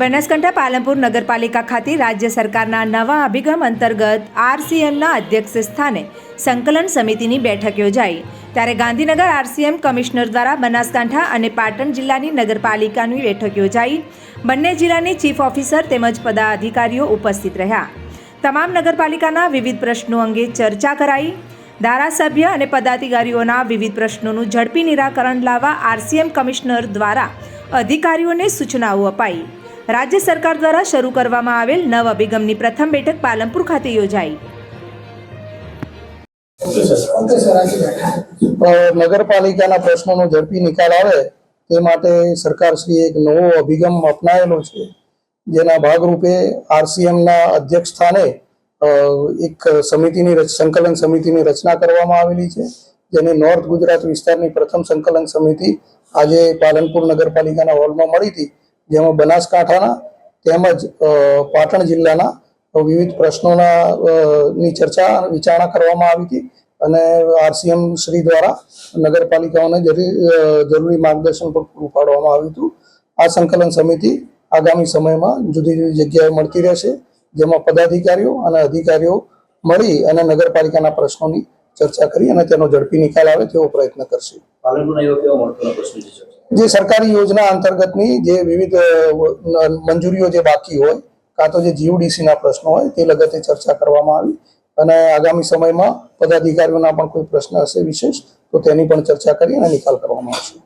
બનાસકાંઠા પાલનપુર નગરપાલિકા ખાતે રાજ્ય સરકારના નવા અભિગમ અંતર્ગત આરસીએમના અધ્યક્ષ સ્થાને સંકલન સમિતિની બેઠક યોજાઈ. ત્યારે ગાંધીનગર આરસીએમ કમિશનર દ્વારા બનાસકાંઠા અને પાટણ જિલ્લાની નગરપાલિકાની બેઠક યોજાઈ. બંને જિલ્લાની ચીફ ઓફિસર તેમજ પદાધિકારીઓ ઉપસ્થિત રહ્યા. તમામ નગરપાલિકાના વિવિધ પ્રશ્નો અંગે ચર્ચા કરાઈ. ધારાસભ્ય અને પદાધિકારીઓના વિવિધ પ્રશ્નોનું ઝડપી નિરાકરણ લાવવા આરસીએમ કમિશનર દ્વારા અધિકારીઓને સૂચનાઓ અપાઈ. રાજ્ય સરકાર દ્વારા શરૂ કરવામાં આવેલ નવ અભિગમની પ્રથમ બેઠક પાલનપુર ખાતે યોજાઈ. નગરપાલિકાના પ્રશ્નોનો ઝડપી નિકાલ આવે તે માટે સરકારશ્રીએ એક નવો અભિગમ અપનાવેલો છે. જેના ભાગરૂપે આરસીએમના અધ્યક્ષ સ્થાને એક સમિતિની સંકલન સમિતિની રચના કરવામાં આવેલી છે. જેને નોર્થ ગુજરાત વિસ્તારની પ્રથમ સંકલન સમિતિ આજે પાલનપુર નગરપાલિકાના હોલમાં મળી હતી. જેમાં બનાસકાંઠાના તેમજ પાટણ જિલ્લાના વિવિધ પ્રશ્નોના ની ચર્ચા વિચારણા કરવામાં આવી હતી અને આરસીએમ શ્રી દ્વારા નગરપાલિકાઓને જરૂરી માર્ગદર્શન પણ પૂરું પાડવામાં આવ્યું હતું આ સંકલન સમિતિ આગામી સમયમાં જુદી જુદી જગ્યાએ મળતી રહેશે, જેમાં પદાધિકારીઓ અને અધિકારીઓ મળી અને નગરપાલિકાના પ્રશ્નોની ચર્ચા કરી અને તેનો ઝડપી નિકાલ આવે તેવો પ્રયત્ન કરશે પ્રશ્ન છે? જે સરકારી યોજના અંતર્ગતની જે વિવિધ મંજૂરીઓ જે બાકી હોય, કાં તો જે જીયુડીસીના પ્રશ્નો હોય, તે લગતે ચર્ચા કરવામાં આવી. અને આગામી સમયમાં પદાધિકારીઓના પણ કોઈ પ્રશ્ન હશે વિશેષ, તો તેની પણ ચર્ચા કરી અને નિકાલ કરવામાં આવશે.